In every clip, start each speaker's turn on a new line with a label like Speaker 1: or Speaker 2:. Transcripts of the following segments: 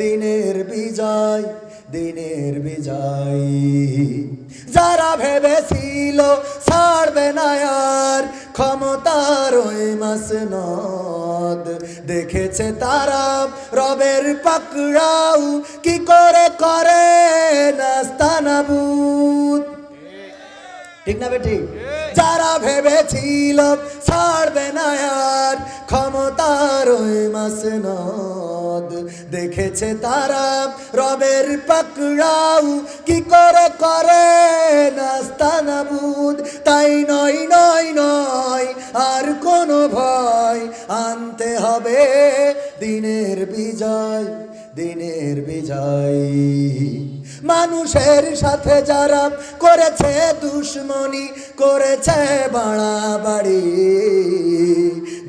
Speaker 1: দিনের বিজয় দিনের বিজয়। যারা ভেবেছিল ছাড়বে না আর, ক্ষমতার ওই মাস নদ দেখেছে তারা রবের পাকড়াও কি করে করে নাস্তানাবুদ। ঠিক না বেটি? যারা ভেবেছিল ছাড়বে না আর, ক্ষমতার ওই মাসনদ। দেখেছে তারা রবের পাকড়াও। কি করে করে? নাস্তানাবুদ তাই নয় নয় নয়, আর কোনো ভয়। আনতে হবে দিনের বিজয় দিনের বিজয়। মানুষের সাথে যারা করেছে দুশ্মনী, করেছে বাড়াবাড়ি।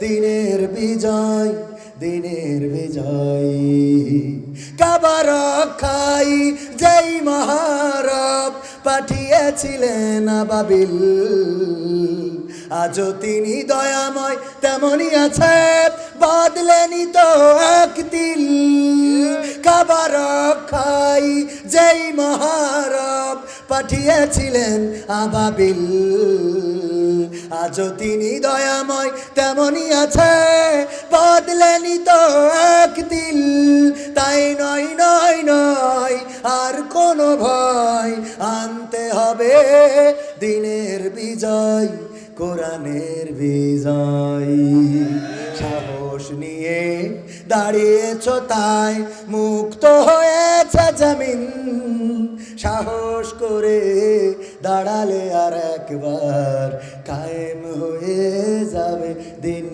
Speaker 1: দিনের বিজয় দিনের বিজয়। কাবার খাই যেই মহারব পাঠিয়েছিলেন বাবিল আজও তিনি দয়াময় তেমনই আছে বদলেনি তো এক দিল কাবার খাই যেই মহারব পাঠিয়েছিলেন আবাবিল। আজও তিনি দয়াময়, তেমনই আছে। বদলেনি তো এক দিল তাই নয় নয় নয়, আর কোনো ভয়। আনতে হবে দিনের বিজয়, কোরআনের বিজয়। সাহস নিয়ে দাঁড়িয়েছ তাই মুক্ত হয়েছে জমিন। সাহস করে দাঁড়ালে আর একবার কায়েম হয়ে যাবে দিন।